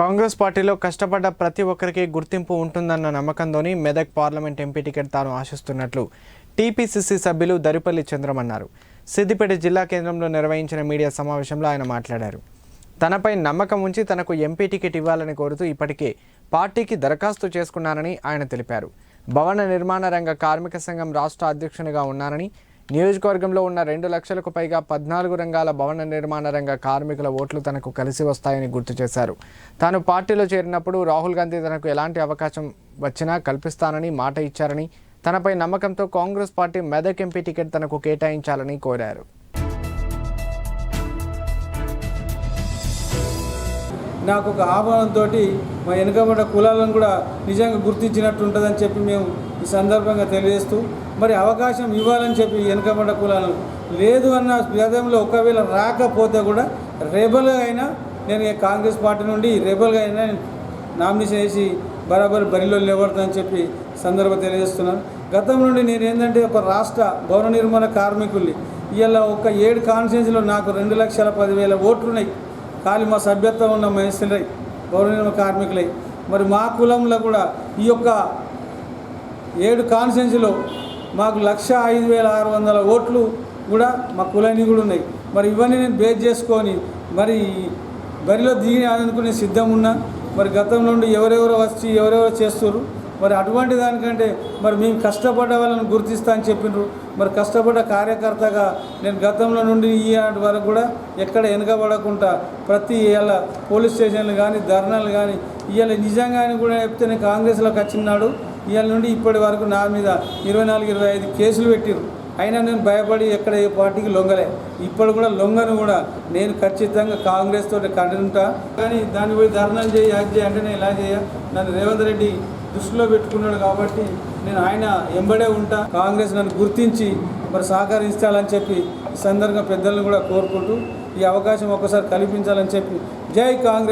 కాంగ్రెస్ పార్టీలో కష్టపడ్డ ప్రతి ఒక్కరికి గుర్తింపు ఉంటుందన్న నమ్మకంతోని మెదక్ పార్లమెంట్ ఎంపీ టికెట్ తాను ఆశిస్తున్నట్లు టీపీసీసీ సభ్యులు దరిపల్లి చంద్రం అన్నారు సిద్దిపేట జిల్లా కేంద్రంలో నిర్వహించిన మీడియా సమావేశంలో ఆయన మాట్లాడారు. తనపై నమ్మకం ఉంచి తనకు ఎంపీ టికెట్ ఇవ్వాలని కోరుతూ ఇప్పటికే పార్టీకి దరఖాస్తు చేసుకున్నానని ఆయన తెలిపారు. భవన నిర్మాణ రంగ కార్మిక సంఘం రాష్ట్ర అధ్యక్షునిగా ఉన్నానని నియోజకవర్గంలో ఉన్న రెండు లక్షలకు పైగా పద్నాలుగు రంగాల భవన నిర్మాణ రంగ కార్మికుల ఓట్లు తనకు కలిసి వస్తాయని గుర్తు చేశారు. తాను పార్టీలో చేరినప్పుడు రాహుల్ గాంధీ తనకు ఎలాంటి అవకాశం వచ్చినా కల్పిస్తానని మాట ఇచ్చారని తనపై నమ్మకంతో Congress party Medak MP ticket తనకు కేటాయించాలని కోరారు. నాకు ఒక ఆహ్వానంతో మా వెనుకబడ్డ కులాలను కూడా నిజంగా గుర్తించినట్టు ఉంటుందని చెప్పి మేము ఈ సందర్భంగా తెలియజేస్తూ మరి అవకాశం ఇవ్వాలని చెప్పి వెనుకబడ్డ కులాలు లేదు అన్న భేదంలో ఒకవేళ రాకపోతే కూడా రెబల్గా అయినా నేను ఈ కాంగ్రెస్ పార్టీ నుండి రెబల్గా అయినా నామినేషన్ వేసి బరాబర్ బరిలో నిలబడతానని చెప్పి సందర్భం తెలియజేస్తున్నాను. గతం నుండి నేను ఏంటంటే ఒక రాష్ట్ర భవన నిర్మాణ కార్మికుల్ని ఇలా ఒక ఏడు కాన్స్టిట్యూన్సీలో నాకు రెండు లక్షల పదివేల ఓట్లు ఉన్నాయి ఖాళీ మా సభ్యత్వం ఉన్న మనుషులై భవన నిర్మాణ కార్మికులై. మరి మా కులంలో కూడా ఈ యొక్క ఏడు కాన్స్టిట్యున్సీలో మాకు లక్ష ఐదు వేల ఆరు వందల ఓట్లు కూడా మా కులాన్ని కూడా ఉన్నాయి. మరి ఇవన్నీ నేను బేస్ చేసుకొని మరి బరిలో దిగి అనుకునే సిద్ధం ఉన్నా. మరి గతం నుండి ఎవరెవరో వచ్చి ఎవరెవరో చేస్తారు మరి అటువంటి దానికంటే మరి మేము కష్టపడ్డ వాళ్ళని గుర్తిస్తా అని చెప్పిండ్రు మరి కష్టపడ్డ కార్యకర్తగా నేను గతంలో నుండి ఈ వరకు కూడా ఎక్కడ వెనకబడకుండా ప్రతి ఇవాళ పోలీస్ స్టేషన్లు కానీ ధర్నాలు కానీ ఇవాళ నిజంగానే కూడా చెప్తే నేను కాంగ్రెస్లోకి వచ్చినాడు ఇవాళ నుండి ఇప్పటి వరకు నా మీద ఇరవై నాలుగు ఇరవై ఐదు కేసులు పెట్టిరు అయినా నేను భయపడి ఎక్కడ ఏ పార్టీకి లొంగలే. ఇప్పుడు కూడా లొంగను కూడా నేను ఖచ్చితంగా కాంగ్రెస్ తోటి కంటుంటా కానీ దాన్ని పోయి ధర్నాలు చేయి యాక్ట్ చేయి అంటే నేను ఇలా చేయ? నన్ను రేవంత్ రెడ్డి దృష్టిలో పెట్టుకున్నాడు కాబట్టి నేను ఆయన ఎంబడే ఉంటా. కాంగ్రెస్ నన్ను గుర్తించి మరి సహకరించాలని చెప్పి ఈ సందర్భంగా పెద్దలను కూడా కోరుకుంటూ ఈ అవకాశం ఒక్కసారి కల్పించాలని చెప్పి జై కాంగ్రెస్.